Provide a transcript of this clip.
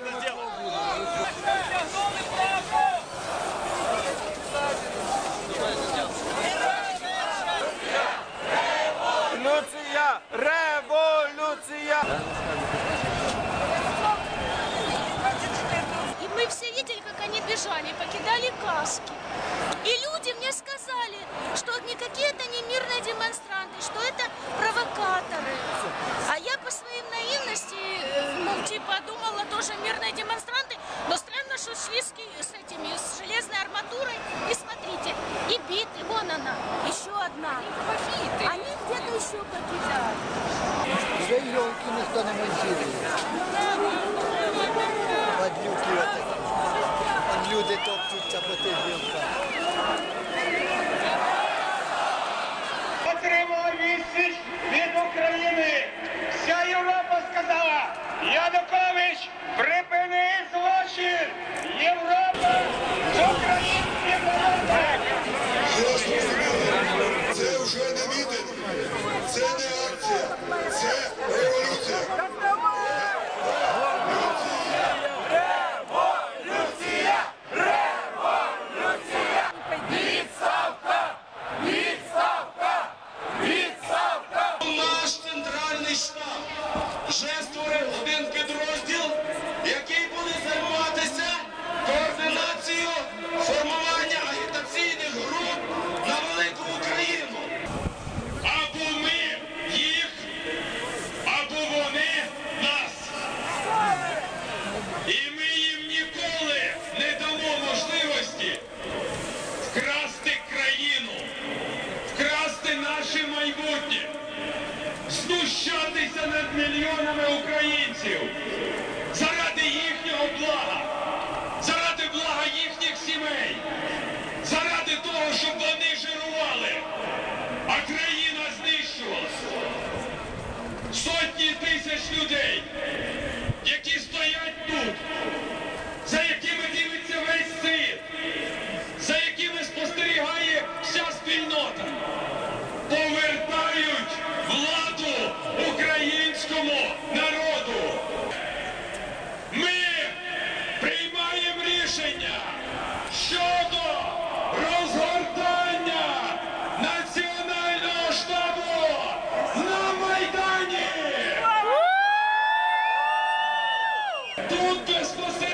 надо сделать. Революция! Революция! И мы все видели, как они бежали, покидали каски. И люди мне сказали, что никакие это не мирные тоже мирные демонстранты, но странно, что шли с, ки- с этими, с железной арматурой. И смотрите, и биты, вон она, еще одна. Они где-то еще покидали. Вже йолки ніхто не монтує. Падлюки отакі. От люди топчуться по тих гілках. Отримала відсіч Європа! Це вже не мітинг, це не акція, це революція. Наш центральний штаб вже створив один майбутнє знущатися над мільйонами українців заради їхнього блага, заради блага їхніх сімей, заради того, щоб вони жирували, а країна знищувалася. Сотні тисяч людей, які стоять тут, Lucas, você